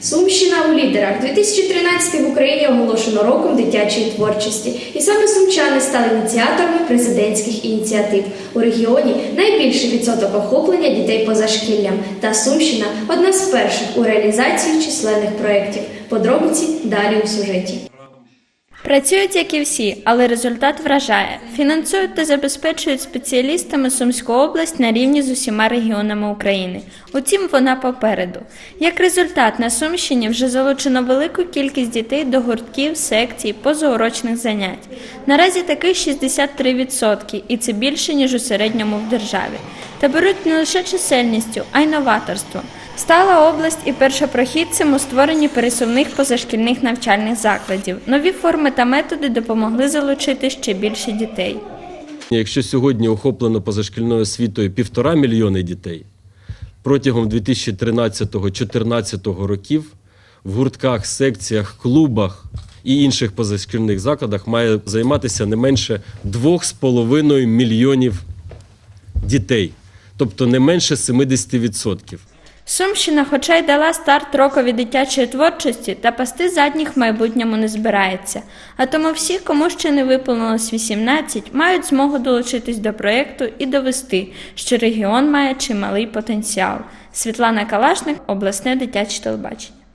Сумщина у лідерах 2013 в Україні оголошено роком дитячої творчості, і саме сумчани стали ініціаторами президентських ініціатив. У регіоні найбільший відсоток охоплення дітей поза шкіллям, та Сумщина одна з перших у реалізації численних проєктів. Подробиці далі у сюжеті. Працюють, як і всі, але результат вражає. Фінансують та забезпечують спеціалістами Сумську область на рівні з усіма регіонами України. Утім, вона попереду. Як результат, на Сумщині вже залучено велику кількість дітей до гуртків, секцій, позаурочних занять. Наразі таких 63%, і це більше, ніж у середньому в державі. Та беруть не лише чисельністю, а й новаторством. Стала область і першопрохідцем у створенні пересувних позашкільних навчальних закладів. Нові форми та методи допомогли залучити ще більше дітей. Якщо сьогодні охоплено позашкільною освітою півтора мільйони дітей, протягом 2013-2014 років в гуртках, секціях, клубах і інших позашкільних закладах має займатися не менше 2,5 мільйонів дітей, тобто не менше 70%. Сумщина, хоча й дала старт рокові дитячої творчості, та пасти задніх в майбутньому не збирається. А тому всі, кому ще не виповнилось 18, мають змогу долучитись до проєкту і довести, що регіон має чималий потенціал. Світлана Калашник, обласне дитяче телебачення.